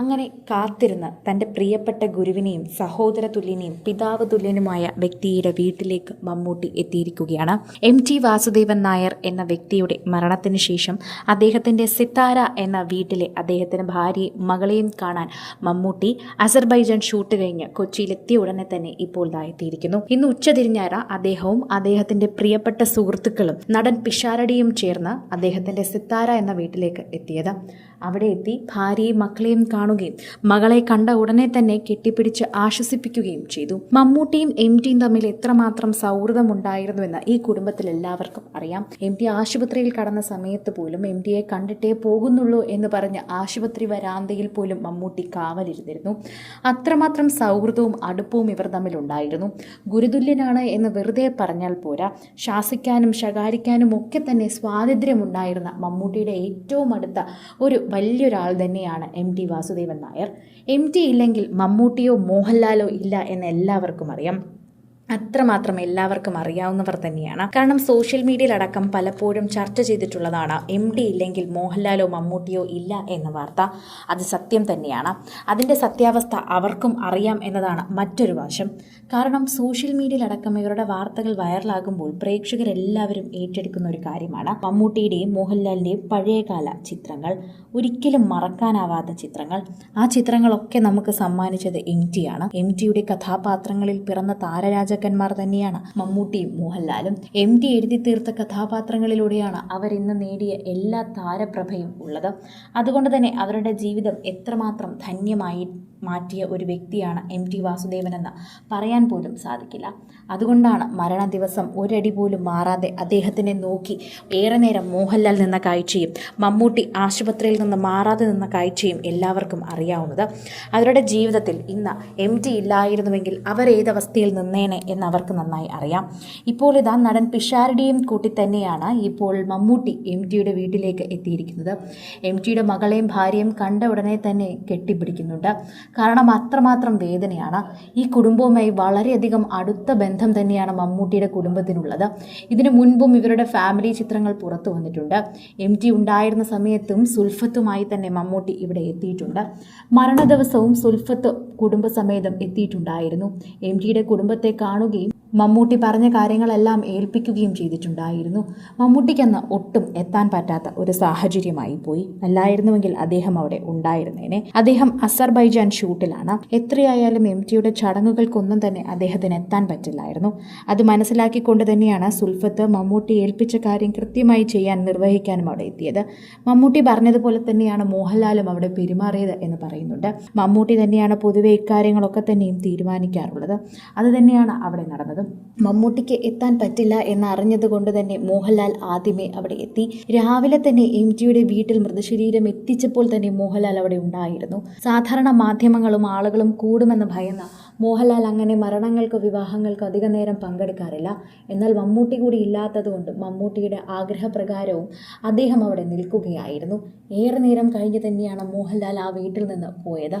അങ്ങനെ കാത്തിരുന്ന് തന്റെ പ്രിയപ്പെട്ട ഗുരുവിനെയും സഹോദര തുല്യനെയും പിതാവ് തുല്യനുമായ വ്യക്തിയുടെ വീട്ടിലേക്ക് മമ്മൂട്ടി എത്തിയിരിക്കുകയാണ്. എം ടി വാസുദേവൻ നായർ എന്ന വ്യക്തിയുടെ മരണത്തിന് ശേഷം അദ്ദേഹത്തിന്റെ സിത്താര എന്ന വീട്ടിലെ അദ്ദേഹത്തിന്റെ ഭാര്യയും മകളെയും കാണാൻ മമ്മൂട്ടി അസർബൈജാൻ ഷൂട്ട് കഴിഞ്ഞ് കൊച്ചിയിലെത്തിയ ഉടനെ തന്നെ ഇപ്പോൾ എത്തിയിരിക്കുന്നു. ഇന്ന് ഉച്ചതിരിഞ്ഞാറ അദ്ദേഹവും അദ്ദേഹത്തിന്റെ പ്രിയപ്പെട്ട സുഹൃത്തുക്കളും നടൻ പിഷാരടിയും ചേർന്ന് അദ്ദേഹത്തിന്റെ സിത്താര എന്ന വീട്ടിലേക്ക് എത്തിയത്. അവിടെ എത്തി ഭാര്യയും മക്കളെയും കാണുകയും മകളെ കണ്ട ഉടനെ തന്നെ കെട്ടിപ്പിടിച്ച് ആശ്വസിപ്പിക്കുകയും ചെയ്തു. മമ്മൂട്ടിയും എം ടിയും തമ്മിൽ എത്രമാത്രം സൗഹൃദമുണ്ടായിരുന്നുവെന്ന് ഈ കുടുംബത്തിൽ എല്ലാവർക്കും അറിയാം. എം ടി ആശുപത്രിയിൽ കടന്ന സമയത്ത് പോലും എം ടിയെ കണ്ടിട്ടേ പോകുന്നുള്ളൂ എന്ന് പറഞ്ഞ് ആശുപത്രി വരാന്തയിൽ പോലും മമ്മൂട്ടി കാവലിരുന്നിരുന്നു. അത്രമാത്രം സൗഹൃദവും അടുപ്പവും ഇവർ തമ്മിലുണ്ടായിരുന്നു ഗുരുതുല്യനാണ് എന്ന് വെറുതെ പറഞ്ഞാൽ പോരാ. ശാസിക്കാനും ശകാരിക്കാനും ഒക്കെ തന്നെ സ്വാതന്ത്ര്യമുണ്ടായിരുന്ന മമ്മൂട്ടിയുടെ ഏറ്റവും അടുത്ത ഒരു വലിയൊരാൾ തന്നെയാണ് M T Vasudevan Nair. M T ഇല്ലെങ്കിൽ മമ്മൂട്ടിയോ മോഹൻലാലോ ഇല്ല എന്ന് എല്ലാവർക്കും അറിയാം. അത്രമാത്രം എല്ലാവർക്കും അറിയാവുന്നവർ തന്നെയാണ്. കാരണം സോഷ്യൽ മീഡിയയിൽ അടക്കം പലപ്പോഴും ചർച്ച ചെയ്തിട്ടുള്ളതാണ്. എം ഡി ഇല്ലെങ്കിൽ മോഹൻലാലോ മമ്മൂട്ടിയോ ഇല്ല എന്ന വാർത്ത അത് സത്യം തന്നെയാണ്. അതിന്റെ സത്യാവസ്ഥ അവർക്കും അറിയാം എന്നതാണ് മറ്റൊരു വശം. കാരണം സോഷ്യൽ മീഡിയയിൽ അടക്കം ഇവരുടെ വാർത്തകൾ വൈറലാകുമ്പോൾ പ്രേക്ഷകരെല്ലാവരും ഏറ്റെടുക്കുന്ന ഒരു കാര്യമാണ്. മമ്മൂട്ടിയുടെയും മോഹൻലാലിന്റെയും പഴയകാല ചിത്രങ്ങൾ ഒരിക്കലും മറക്കാനാവാത്ത ചിത്രങ്ങൾ. ആ ചിത്രങ്ങളൊക്കെ നമുക്ക് സമ്മാനിച്ചത് എം ടിയാണ് എം ടിയുടെ കഥാപാത്രങ്ങളിൽ പിറന്ന താരരാജാക്കന്മാർ തന്നെയാണ്. മമ്മൂട്ടിയും മോഹൻലാലും എം ടി എഴുതി തീർത്ത കഥാപാത്രങ്ങളിലൂടെയാണ് അവർ ഇന്ന് നേടിയ എല്ലാ താരപ്രഭയും ഉള്ളത്. അതുകൊണ്ട് തന്നെ അവരുടെ ജീവിതം എത്രമാത്രം ധന്യമായി മാറ്റിയ ഒരു വ്യക്തിയാണ് എം ടി വാസുദേവനെന്ന് പറയാൻ പോലും സാധിക്കില്ല. അതുകൊണ്ടാണ് മരണ ദിവസം ഒരടി പോലും മാറാതെ അദ്ദേഹത്തിനെ നോക്കി ഏറെ നേരം മോഹൻലാൽ നിന്ന കാഴ്ചയും മമ്മൂട്ടി ആശുപത്രിയിൽ നിന്ന് മാറാതെ നിന്ന കാഴ്ചയും എല്ലാവർക്കും അറിയാവുന്നത്. അവരുടെ ജീവിതത്തിൽ ഇന്ന് എം ടി ഇല്ലായിരുന്നുവെങ്കിൽ അവർ ഏതവസ്ഥയിൽ നിന്നേനെ എന്ന് അവർക്ക് നന്നായി അറിയാം. ഇപ്പോൾ ഇതാ നടൻ പിഷാരുടെയും കൂട്ടി തന്നെയാണ് ഇപ്പോൾ മമ്മൂട്ടി എം ടിയുടെ വീട്ടിലേക്ക് എത്തിയിരിക്കുന്നത്. എം ടിയുടെ മകളെയും ഭാര്യയും കണ്ട ഉടനെ തന്നെ കെട്ടിപ്പിടിക്കുന്നുണ്ട്. കാരണം അത്രമാത്രം വേദനയാണ്. ഈ കുടുംബവുമായി വളരെയധികം അടുത്ത ബന്ധം തന്നെയാണ് മമ്മൂട്ടിയുടെ കുടുംബത്തിനുള്ളത്. ഇതിനു മുൻപും ഇവരുടെ ഫാമിലി ചിത്രങ്ങൾ പുറത്തു വന്നിട്ടുണ്ട്. എം ടി ഉണ്ടായിരുന്ന സമയത്തും സുൽഫത്തുമായി തന്നെ മമ്മൂട്ടി ഇവിടെ എത്തിയിട്ടുണ്ട്. മരണ ദിവസവും സുൽഫത്ത് കുടുംബസമേതം എത്തിയിട്ടുണ്ടായിരുന്നു. എം ടിയുടെ കുടുംബത്തെ കാണുകയും മമ്മൂട്ടി പറഞ്ഞ കാര്യങ്ങളെല്ലാം ഏൽപ്പിക്കുകയും ചെയ്തിട്ടുണ്ടായിരുന്നു. മമ്മൂട്ടിക്കന്ന് ഒട്ടും എത്താൻ പറ്റാത്ത ഒരു സാഹചര്യമായി പോയി. അല്ലായിരുന്നുവെങ്കിൽ അദ്ദേഹം അവിടെ ഉണ്ടായിരുന്നേനെ. അദ്ദേഹം അസർബൈജാൻ ഷൂട്ടിലാണ്. എത്രയായാലും എം ടിയുടെ ചടങ്ങുകൾക്കൊന്നും തന്നെ അദ്ദേഹത്തിന് എത്താൻ പറ്റില്ലായിരുന്നു. അത് മനസ്സിലാക്കിക്കൊണ്ട് തന്നെയാണ് സുൽഫത്ത് മമ്മൂട്ടി ഏൽപ്പിച്ച കാര്യം കൃത്യമായി ചെയ്യാൻ നിർവഹിക്കാനും അവിടെ എത്തിയത്. മമ്മൂട്ടി പറഞ്ഞതുപോലെ തന്നെയാണ് മോഹൻലാലും അവിടെ പെരുമാറിയത് എന്ന് പറയുന്നുണ്ട്. മമ്മൂട്ടി തന്നെയാണ് പൊതുവെ ഇക്കാര്യങ്ങളൊക്കെ തന്നെയും തീരുമാനിക്കാറുള്ളത്. അത് തന്നെയാണ് അവിടെ നടന്നത്. മമ്മൂട്ടിക്ക് എത്താൻ പറ്റില്ല എന്നറിഞ്ഞതുകൊണ്ട് തന്നെ മോഹൻലാൽ ആദ്യമേ അവിടെ എത്തി. രാവിലെ തന്നെ എം ജിയുടെ വീട്ടിൽ മൃതശരീരം എത്തിച്ചപ്പോൾ തന്നെ മോഹൻലാൽ അവിടെ ഉണ്ടായിരുന്നു. സാധാരണ മാധ്യമങ്ങളും ആളുകളും കൂടുമെന്ന് ഭയന്ന മോഹൻലാൽ അങ്ങനെ മരണങ്ങൾക്കോ വിവാഹങ്ങൾക്കോ അധിക നേരം പങ്കെടുക്കാറില്ല. എന്നാൽ മമ്മൂട്ടി കൂടി ഇല്ലാത്തതുകൊണ്ട് മമ്മൂട്ടിയുടെ ആഗ്രഹപ്രകാരവും അദ്ദേഹം അവിടെ നിൽക്കുകയായിരുന്നു. ഏറെ നേരം കഴിഞ്ഞ് തന്നെയാണ് മോഹൻലാൽ ആ വീട്ടിൽ നിന്ന് പോയത്.